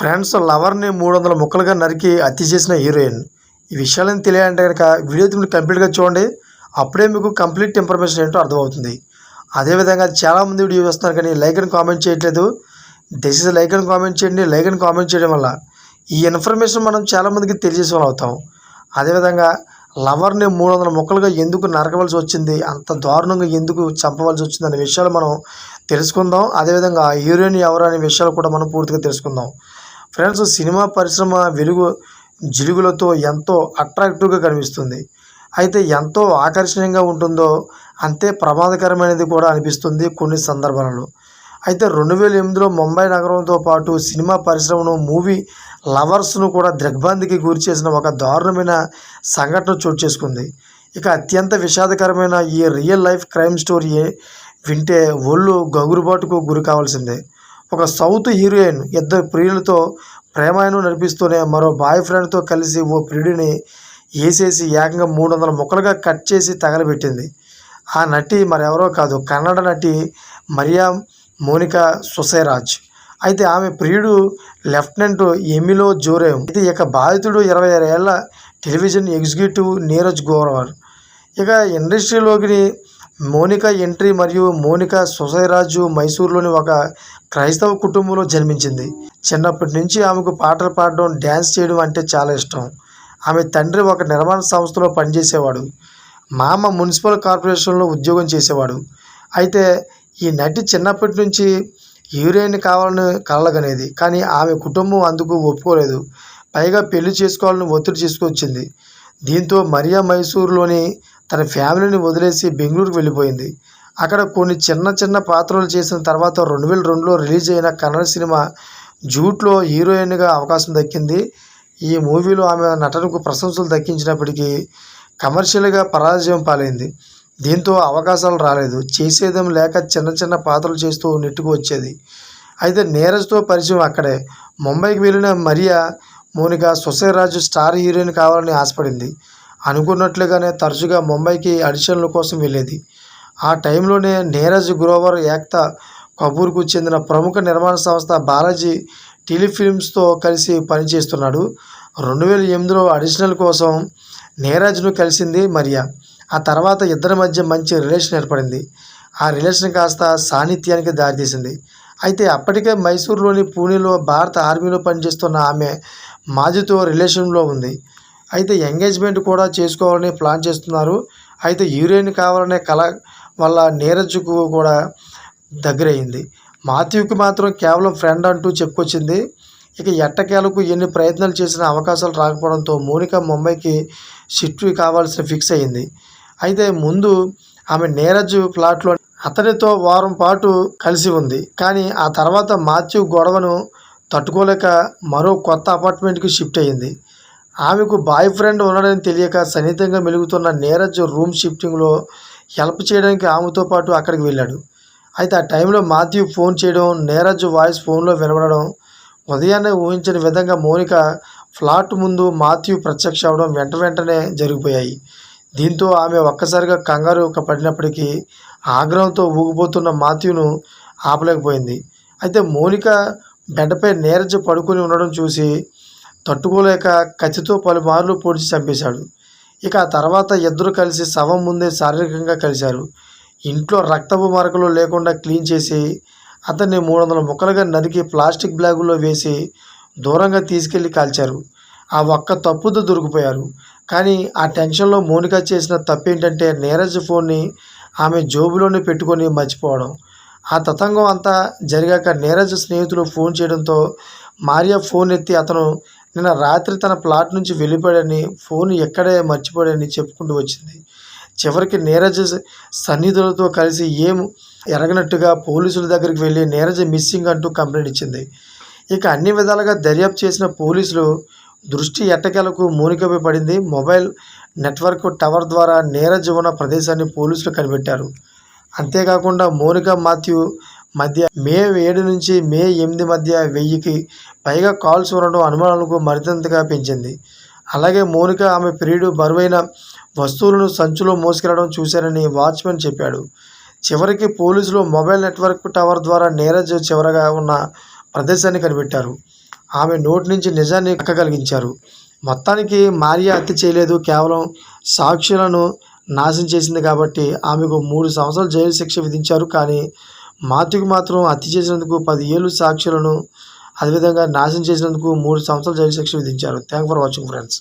Friends లవర్ని మూడు వందల ముక్కలుగా నరికి హత్య చేసిన హీరోయిన్. ఈ విషయాలను తెలియాలంటే కనుక వీడియో మీరు కంప్లీట్గా చూడండి. అప్పుడే మీకు కంప్లీట్ ఇన్ఫర్మేషన్ ఏంటో అర్థమవుతుంది. అదేవిధంగా చాలామంది వీడియో చూస్తున్నారు కానీ లైక్ అని కామెంట్ చేయట్లేదు. దయచేసి లైక్ అని కామెంట్ చేయండి. లైక్ అని కామెంట్ చేయడం వల్ల ఈ ఇన్ఫర్మేషన్ మనం చాలామందికి తెలియజేసే వాళ్ళు అవుతాం. అదేవిధంగా లవర్ని మూడు వందల ముక్కలుగా ఎందుకు నరకవలసి వచ్చింది? అంత దారుణంగా ఎందుకు చంపవలసి వచ్చింది? అనే విషయాలు మనం తెలుసుకుందాం. అదేవిధంగా హీరోయిన్ ఎవరు? అనే విషయాలు కూడా మనం పూర్తిగా తెలుసుకుందాం. ఫ్రెండ్స్ సినిమా పరిశ్రమ వెలుగు జిలుగులతో ఎంతో అట్రాక్టివ్గా కనిపిస్తుంది. అయితే ఎంతో ఆకర్షణీయంగా ఉంటుందో అంతే ప్రమాదకరమైనది కూడా అనిపిస్తుంది కొన్ని సందర్భాలలో. అయితే రెండు వేల ఎనిమిదిలో ముంబై నగరంతో పాటు సినిమా పరిశ్రమను మూవీ లవర్స్ను కూడా దిగ్భ్రాంతికి గురి చేసిన ఒక దారుణమైన సంఘటన చోటు చేసుకుంది. ఇక అత్యంత విషాదకరమైన ఈ రియల్ లైఫ్ క్రైమ్ స్టోరీ వింటే ఒళ్ళు గగురుబాటుకు గురి కావాల్సిందే. ఒక సౌత్ హీరోయిన్ ఇద్దరు ప్రియులతో ప్రేమాయణం నడిపిస్తూనే మరో బాయ్ ఫ్రెండ్తో కలిసి ఓ ప్రియుడిని వేసేసి ఏకంగా మూడు వందల ముక్కలుగా కట్ చేసి తగలబెట్టింది. ఆ నటి మరెవరో కాదు కన్నడ నటి మరియా మోనికా సుసైరాజ్. అయితే ఆమె ప్రియుడు లెఫ్టినెంట్ ఎమిలో జోరేవ్ అయితే ఇక బాధితుడు ఇరవై ఆరు ఏళ్ళ టెలివిజన్ ఎగ్జిక్యూటివ్ నీరజ్ గోరవర్ ఇక ఇండస్ట్రీలోకి మోనికా ఎంట్రీ మరియు మోనికా సుసైరాజు మైసూరులోని ఒక క్రైస్తవ కుటుంబంలో జన్మించింది. చిన్నప్పటి నుంచి ఆమెకు పాటలు పాడడం డ్యాన్స్ చేయడం అంటే చాలా ఇష్టం. ఆమె తండ్రి ఒక నిర్మాణ సంస్థలో పనిచేసేవాడు. మామ మున్సిపల్ కార్పొరేషన్లో ఉద్యోగం చేసేవాడు. అయితే ఈ నటి చిన్నప్పటి నుంచి హీరోయిన్ కావాలని కలగనేది. కానీ ఆమె కుటుంబం అందుకు ఒప్పుకోలేదు. పైగా పెళ్ళి చేసుకోవాలని ఒత్తిడి తీసుకొచ్చింది. దీంతో మరియా మైసూరులోని తన ఫ్యామిలీని వదిలేసి బెంగళూరుకు వెళ్ళిపోయింది. అక్కడ కొన్ని చిన్న చిన్న పాత్రలు చేసిన తర్వాత రెండు వేల రెండులో రిలీజ్ అయిన కన్నడ సినిమా జూట్లో హీరోయిన్గా అవకాశం దక్కింది. ఈ మూవీలో ఆమె నటనకు ప్రశంసలు దక్కించినప్పటికీ కమర్షియల్గా పరాజయం పాలైంది. దీంతో అవకాశాలు రాలేదు. చేసేదేం లేక చిన్న చిన్న పాత్రలు చేస్తూ నెట్టుకు వచ్చేది. అయితే నీరజ్తో పరిచయం అక్కడే. ముంబైకి వెళ్ళిన మరియా మోనిక సుశైరాజు స్టార్ హీరోయిన్ కావాలని ఆశపడింది. అనుకున్నట్లుగానే తరచుగా ముంబైకి ఆడిషన్ల కోసం వెళ్ళేది. ఆ టైంలోనే నీరజ్ గ్రోవర్ ఏక్తా కపూర్కు చెందిన ప్రముఖ నిర్మాణ సంస్థ బాలాజీ టెలిఫిల్మ్స్తో కలిసి పనిచేస్తున్నాడు. రెండు వేల ఎనిమిదిలో అడిషనల్ కోసం నీరజ్ను కలిసింది మరియా. ఆ తర్వాత ఇద్దరి మధ్య మంచి రిలేషన్ ఏర్పడింది. ఆ రిలేషన్ కాస్త సాన్నిధ్యానికి దారితీసింది. అయితే అప్పటికే మైసూర్లోని పూణేలో భారత ఆర్మీలో పనిచేస్తున్న ఆమె మాజీతో రిలేషన్లో ఉంది. అయితే ఎంగేజ్మెంట్ కూడా చేసుకోవాలని ప్లాన్ చేస్తున్నారు. అయితే హీరోయిన్ కావాలనే కళ వల్ల నీరజ్కు కూడా దగ్గరయ్యింది మాథ్యూకి మాత్రం కేవలం ఫ్రెండ్ అంటూ చెప్పుకొచ్చింది. ఇక ఎట్టకేలకు ఎన్ని ప్రయత్నాలు చేసిన అవకాశాలు రాకపోవడంతో మోనిక ముంబైకి షిఫ్ట్ కావాల్సిన ఫిక్స్ అయింది. అయితే ముందు ఆమె నీరజ్ ఫ్లాట్లో అతనితో వారం పాటు కలిసి ఉంది. కానీ ఆ తర్వాత మాథ్యూ గొడవను తట్టుకోలేక మరో కొత్త అపార్ట్మెంట్కి షిఫ్ట్ అయ్యింది ఆమెకు బాయ్ ఫ్రెండ్ ఉన్నాడని తెలియక సన్నిహితంగా మెలుగుతున్న నీరజ్ రూమ్ షిఫ్టింగ్లో హెల్ప్ చేయడానికి ఆమెతో పాటు అక్కడికి వెళ్ళాడు. అయితే ఆ టైంలో మాథ్యూ ఫోన్ చేయడం నీరజ్ వాయిస్ ఫోన్లో వినబడడం ఉదయాన్నే ఊహించిన విధంగా మౌనిక ఫ్లాట్ ముందు మాథ్యూ ప్రత్యక్ష అవడం వెంట వెంటనే జరిగిపోయాయి. దీంతో ఆమె ఒక్కసారిగా కంగారు పడినప్పటికీ ఆగ్రహంతో ఊగిపోతున్న మాథ్యూను ఆపలేకపోయింది. అయితే మౌనిక బెడ్పై నీరజ్ పడుకొని ఉండడం చూసి తట్టుకోలేక కత్తితో పలుమార్లు పొడిచి చంపేశాడు. ఇక ఆ తర్వాత ఇద్దరు కలిసి శవం ముందే శారీరకంగా కలిశారు. ఇంట్లో రక్తపు మరకలు లేకుండా క్లీన్ చేసి అతన్ని మూడు వందల ముక్కలుగా నరికి ప్లాస్టిక్ బ్యాగులో వేసి దూరంగా తీసుకెళ్ళి కాల్చారు. ఆ ఒక్క తప్పుతో దొరికిపోయారు. కానీ ఆ టెన్షన్లో మోనిక చేసిన తప్పేంటంటే నీరజ్ ఫోన్ని ఆమె జోబులోనే పెట్టుకొని మర్చిపోవడం. ఆ తతంగం అంతా జరిగాక నీరజ్ స్నేహితులు ఫోన్ చేయడంతో మారియా ఫోన్ ఎత్తి అతను నిన్న రాత్రి తన ప్లాట్ నుంచి వెళ్ళిపోయాడని ఫోన్ ఎక్కడే మర్చిపోయాడని చెప్పుకుంటూ వచ్చింది. చివరికి నీరజ్ సన్నిధులతో కలిసి ఏం ఎరగనట్టుగా పోలీసుల దగ్గరికి వెళ్ళి నీరజ్ మిస్సింగ్ అంటూ కంప్లైంట్ ఇచ్చింది. ఇక అన్ని విధాలుగా దర్యాప్తు చేసిన పోలీసులు దృష్టి ఎట్టకేలకు మూనికపై పడింది. మొబైల్ నెట్వర్క్ టవర్ ద్వారా నీరజ్ ఉన్న ప్రదేశాన్ని పోలీసులు కనిపెట్టారు. అంతేకాకుండా మోనికా మాథ్యూ మధ్య మే ఏడు నుంచి మే ఎనిమిది మధ్య వెయ్యికి పైగా కాల్స్ ఉండడం అనుమానాలకు మరింతగా పెంచింది. అలాగే మోనిక ఆమె ప్రియుడు బరువైన వస్తువులను సంచులో మోసుకెళ్ళడం చూశారని వాచ్మెన్ చెప్పాడు. చివరికి పోలీసులు మొబైల్ నెట్వర్క్ టవర్ ద్వారా నీరజ్ చివరగా ఉన్న ప్రదేశాన్ని కనిపెట్టారు. ఆమె నోటి నుంచి నిజాన్ని కలిగించారు మొత్తానికి మారియా హత్య చేయలేదు. కేవలం సాక్షులను నాశనం చేసింది కాబట్టి ఆమెకు మూడు సంవత్సరాలు జైలు శిక్ష విధించారు. కానీ మాతృకి మాత్రం హత్య చేసినందుకు పది ఏళ్ళు సాక్షులను అదేవిధంగా నాశనం చేసినందుకు మూడు సంవత్సరాలు జైలు శిక్ష విధించారు. Thank for watching friends